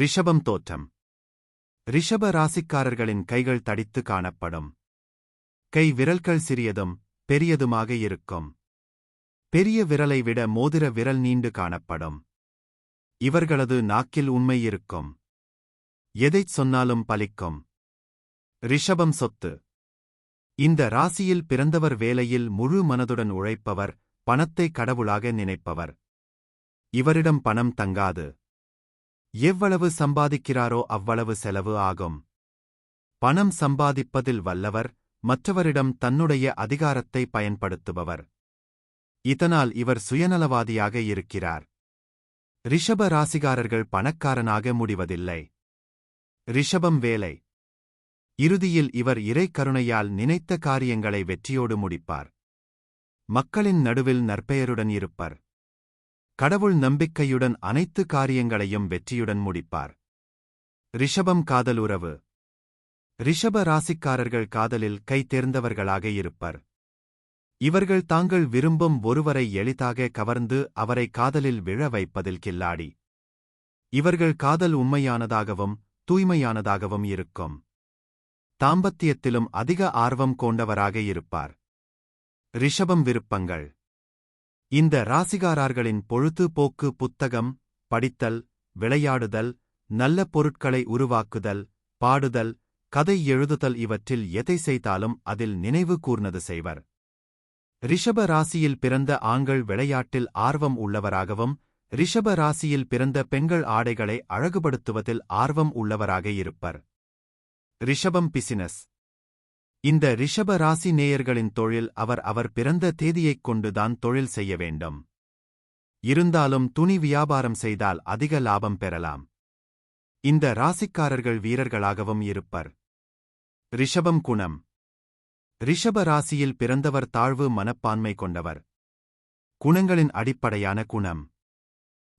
ரிஷபம் தோற்றம். ரிஷப ராசிக்காரர்களின் கைகள் தடித்து காணப்படும். கை விரல்கள் சிறியதும் பெரியதுமாக இருக்கும். பெரிய விரலை விட மோதிர விரல் நீண்டு காணப்படும். இவர்களது நாக்கில் உண்மை இருக்கும். எதைச் சொன்னாலும் பலிக்கும். ரிஷபம் சொத்து. இந்த ராசியில் பிறந்தவர் வேலையில் முழு மனதுடன் உழைப்பவர் பணத்தை கடவுளாக நினைப்பவர். இவரிடம் பணம் தங்காது. எவ்வளவு சம்பாதிக்கிறாரோ அவ்வளவு செலவு ஆகும். பணம் சம்பாதிப்பதில் வல்லவர் மற்றவரிடம் தன்னுடைய அதிகாரத்தை பயன்படுத்துபவர். இதனால் இவர் சுயநலவாதியாக இருக்கிறார். ரிஷப ராசிகாரர்கள் பணக்காரனாக முடிவதில்லை. ரிஷபம் வேலை. இறுதியில் இவர் இறை கருணையால் நினைத்த காரியங்களை வெற்றியோடு முடிப்பார். மக்களின் நடுவில் நற்பெயருடன் இருப்பர். கடவுள் நம்பிக்கையுடன் அனைத்து காரியங்களையும் வெற்றியுடன் முடிப்பார். ரிஷபம் காதல் உறவு ரிஷப ராசிக்காரர்கள் காதலில் கை தேர்ந்தவர்களாக இருப்பர். இவர்கள் தாங்கள் விரும்பும் ஒருவரை எளிதாக கவர்ந்து அவரை காதலில் விழ வைப்பதில் கில்லாடி. இவர்கள் காதல் உண்மையானதாகவும் தூய்மையானதாகவும் இருக்கும். தாம்பத்தியத்திலும் அதிக ஆர்வம் கொண்டவராக இருப்பார். ரிஷபம் விருப்பங்கள். இந்த ராசிகாரர்களின் பொழுதுபோக்கு புத்தகம் படித்தல் விளையாடுதல் நல்ல பொருட்களை உருவாக்குதல் பாடுதல் கதை எழுதுதல் இவற்றில் எதை செய்தாலும் அதில் நினைவு கூர்ந்தது செய்வர். ரிஷப ராசியில் பிறந்த ஆண்கள் விளையாட்டில் ஆர்வம் உள்ளவராகவும் ரிஷப ராசியில் பிறந்த பெண்கள் ஆடைகளை அழகுபடுத்துவதில் ஆர்வம் உள்ளவராக இருப்பர். ரிஷபம் பிசினஸ். இந்த ரிஷப ராசி நேயர்களின் தொழில் அவர் அவர் பிறந்த தேதியைக் கொண்டுதான் தொழில் செய்ய வேண்டும். இருந்தாலும் துணி வியாபாரம் செய்தால் அதிக லாபம் பெறலாம். இந்த ராசிக்காரர்கள் வீரர்களாகவும் இருப்பர். ரிஷபம் குணம். ரிஷப ராசியில் பிறந்தவர் தாழ்வு மனப்பான்மை கொண்டவர். குணங்களின் அடிப்படையான குணம்.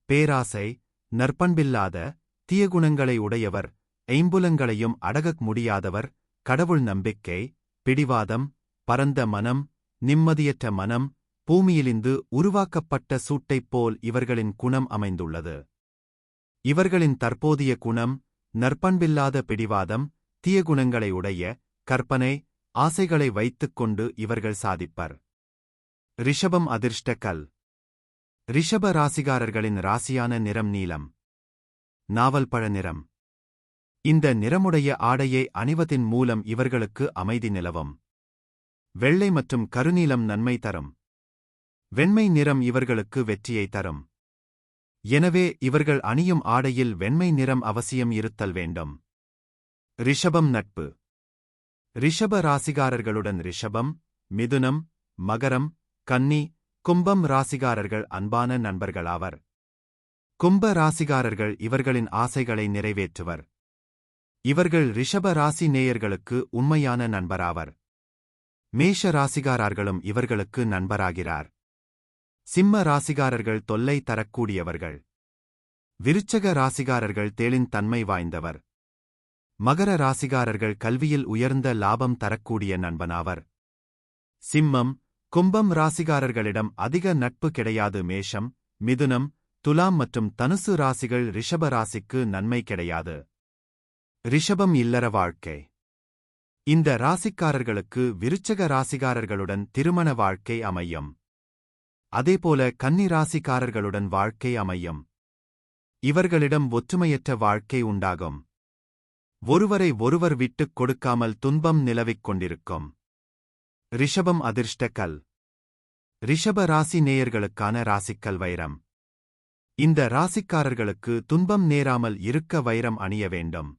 பேராசை நற்பண்பில்லாத தீயகுணங்களை உடையவர் ஐம்புலங்களையும் அடகக் முடியாதவர் கடவுள் நம்பிக்கை பிடிவாதம் பரந்த மனம் நிம்மதியற்ற மனம் பூமியிலிருந்து உருவாக்கப்பட்ட சூட்டைப் போல் இவர்களின் குணம் அமைந்துள்ளது. இவர்களின் தற்போதைய குணம் நற்பண்பில்லாத பிடிவாதம் தீய குணங்களை உடைய கற்பனை ஆசைகளை வைத்துக் கொண்டு இவர்கள் சாதிப்பர். ரிஷபம் அதிர்ஷ்ட கல். ரிஷப ராசிகாரர்களின் ராசியான நிறம் நீலம். நாவல் பழ நிறம். இந்த நிறமுடைய ஆடையை அணிவதின் மூலம் இவர்களுக்கு அமைதி நிலவும். வெள்ளை மற்றும் கருநீலம் நன்மை தரும். வெண்மை நிறம் இவர்களுக்கு வெற்றியை தரும். எனவே இவர்கள் அணியும் ஆடையில் வெண்மை நிறம் அவசியம் இருத்தல் வேண்டும். ரிஷபம் நட்பு. ரிஷப ராசிகாரர்களுடன் ரிஷபம் மிதுனம் மகரம் கன்னி கும்பம் ராசிகாரர்கள் அன்பான நண்பர்களாவர். கும்ப ராசிகாரர்கள் இவர்களின் ஆசைகளை நிறைவேற்றுவர். இவர்கள் ரிஷப ராசி நேயர்களுக்கு உண்மையான நண்பராவர். மேஷ ராசிகாரர்களும் இவர்களுக்கு நண்பராகிறார். சிம்ம ராசிகாரர்கள் தொல்லை தரக்கூடியவர்கள். விருச்சக ராசிகாரர்கள் தேளின் தன்மை வாய்ந்தவர். மகர ராசிகாரர்கள் கல்வியில் உயர்ந்த லாபம் தரக்கூடிய நண்பனாவர். சிம்மம் கும்பம் ராசிகாரர்களிடம் அதிக நட்பு கிடையாது. மேஷம் மிதுனம் துலாம் மற்றும் தனுசு ராசிகள் ரிஷப ராசிக்கு நன்மை கிடையாது. ரிஷபம் இல்லற வாழ்க்கை. இந்த ராசிக்காரர்களுக்கு விருச்சக ராசிகாரர்களுடன் திருமண வாழ்க்கை அமையும். அதேபோல கன்னி ராசிக்காரர்களுடன் வாழ்க்கை அமையும். இவர்களிடம் ஒற்றுமையற்ற வாழ்க்கை உண்டாகும். ஒருவரை ஒருவர் விட்டுக் கொடுக்காமல் துன்பம் நிலவிக் கொண்டிருக்கும். ரிஷபம் அதிர்ஷ்ட கல் ரிஷப ராசி நேயர்களுக்கான ராசிக்கல் வைரம். இந்த ராசிக்காரர்களுக்கு துன்பம் நேராமல் இருக்க வைரம் அணிய வேண்டும்.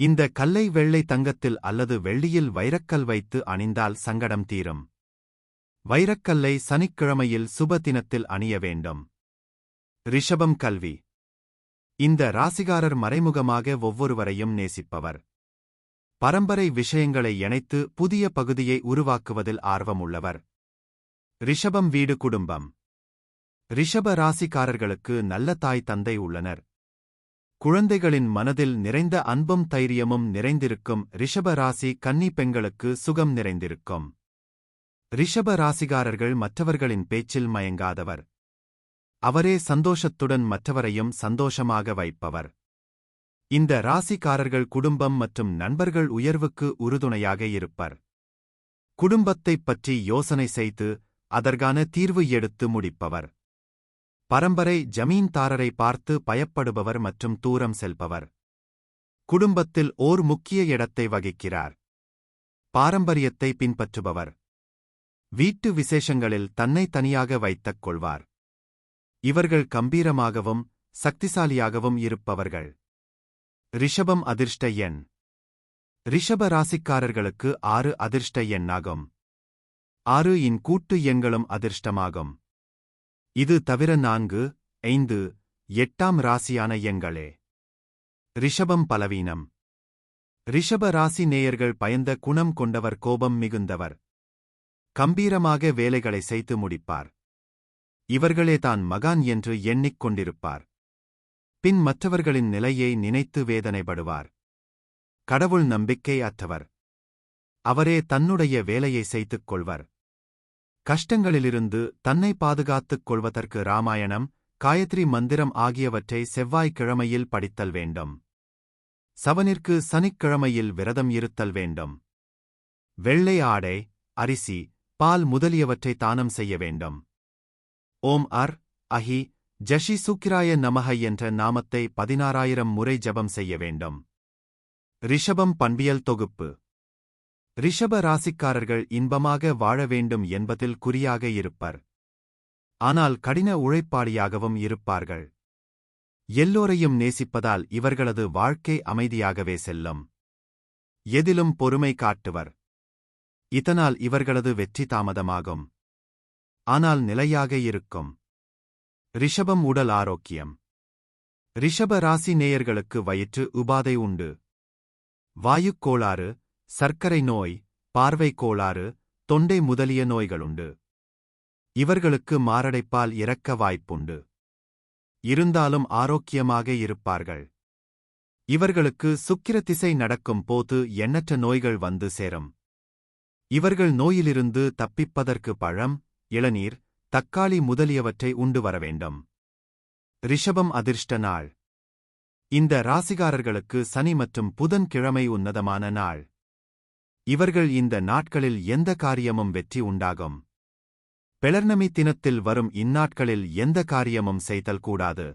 இந்த கல்லை வெள்ளை தங்கத்தில் அல்லது வெள்ளியில் வைரக்கல் வைத்து அணிந்தால் சங்கடம் தீரும். வைரக்கல்லை சனிக்கிழமையில் சுப தினத்தில் அணிய வேண்டும். ரிஷபம் கல்வி. இந்த ராசிகாரர் மறைமுகமாக ஒவ்வொருவரையும் நேசிப்பவர். பரம்பரை விஷயங்களை இணைத்து புதிய பகுதியை உருவாக்குவதில் ஆர்வமுள்ளவர். ரிஷபம் வீடு குடும்பம். ரிஷப ராசிக்காரர்களுக்கு நல்ல தாய் தந்தை உள்ளனர். குழந்தைகளின் மனதில் நிறைந்த அன்பும் தைரியமும் நிறைந்திருக்கும் ரிஷப ராசி கன்னி பெண்களுக்கு சுகம் நிறைந்திருக்கும். ரிஷப ராசிகாரர்கள் மற்றவர்களின் பேச்சில் மயங்காதவர். அவரே சந்தோஷத்துடன் மற்றவரையும் சந்தோஷமாக வைப்பவர். இந்த ராசிக்காரர்கள் குடும்பம் மற்றும் நண்பர்கள் உயர்வுக்கு உறுதுணையாக இருப்பர். குடும்பத்தைப் பற்றி யோசனை செய்து அதற்கான தீர்வு எடுத்து முடிப்பவர். பரம்பரை ஜமீன்தாரரை பார்த்து பயப்படுபவர் மற்றும் தூரம் செல்பவர். குடும்பத்தில் ஓர் முக்கிய இடத்தை வகிக்கிறார். பாரம்பரியத்தை பின்பற்றுபவர். வீட்டு விசேஷங்களில் தன்னை தனியாக வைத்துக் கொள்வார். இவர்கள் கம்பீரமாகவும் சக்திசாலியாகவும் இருப்பவர்கள். ரிஷபம் அதிர்ஷ்ட எண். ரிஷப ராசிக்காரர்களுக்கு ஆறு அதிர்ஷ்ட எண்ணாகும். ஆறு இன் கூட்டு எண்களும் அதிர்ஷ்டமாகும். இது தவிர நான்கு ஐந்து எட்டாம் ராசியான எங்களே. ரிஷபம் பலவீனம். ரிஷப ராசி நேயர்கள் பயந்த குணம் கொண்டவர் கோபம் மிகுந்தவர். கம்பீரமாக வேலைகளை செய்து முடிப்பார். இவர்களே தான் மகான் என்று எண்ணிக் கொண்டிருப்பார் பின் மற்றவர்களின் நிலையை நினைத்து வேதனைப்படுவார். கடவுள் நம்பிக்கை அற்றவர் அவரே தன்னுடைய வேலையை செய்துக் கொள்வர் கஷ்டங்களிலிருந்து தன்னை பாதுகாத்துக் கொள்வதற்கு ராமாயணம் காயத்ரி மந்திரம் ஆகியவற்றை செவ்வாய்க்கிழமையில் படித்தல் வேண்டும். சவனிற்கு சனிக்கிழமையில் விரதம் இருத்தல் வேண்டும். வெள்ளை ஆடை அரிசி பால் முதலியவற்றை தானம் செய்ய வேண்டும். ஓம் அர் அஹி ஜஷி சுக்கிராய நமக என்ற நாமத்தை பதினாறாயிரம் முறை ஜபம் செய்ய வேண்டும். ரிஷபம் பண்பியல் தொகுப்பு. ரிஷப ராசிக்காரர்கள் இன்பமாக வாழ வேண்டும் என்பதில் குறியாக இருப்பர். ஆனால் கடின உழைப்பாளியாகவும் இருப்பார்கள். எல்லோரையும் நேசிப்பதால் இவர்களது வாழ்க்கை அமைதியாகவே செல்லும். எதிலும் பொறுமை காட்டுவர். இதனால் இவர்களது வெற்றி தாமதமாகும். ஆனால் நிலையாக இருக்கும். ரிஷபம் உடல் ஆரோக்கியம். ரிஷப ராசி நேயர்களுக்கு வயிற்று உபாதை உண்டு. வாயுக் கோளாறு சர்க்கரை நோய் பார்வை கோளாறு தொண்டை முதலிய நோய்களுண்டு. இவர்களுக்கு மாரடைப்பால் இறக்க வாய்ப்புண்டு. இருந்தாலும் ஆரோக்கியமாக இருப்பார்கள். இவர்களுக்கு சுக்கிர திசை நடக்கும் போது எண்ணற்ற நோய்கள் வந்து சேரும். இவர்கள் நோயிலிருந்து தப்பிப்பதற்கு பழம் இளநீர் தக்காளி முதலியவற்றை உண்டு வர வேண்டும். ரிஷபம் அதிர்ஷ்ட நாள். இந்த ராசிகாரர்களுக்கு சனி மற்றும் புதன் கிழமை உன்னதமான நாள். இவர்கள் இந்த நாட்களில் எந்த காரியமும் வெற்றி உண்டாகும். பெளர்ணமி தினத்தில் வரும் இந்நாட்களில் எந்த காரியமும் செய்தல் கூடாது.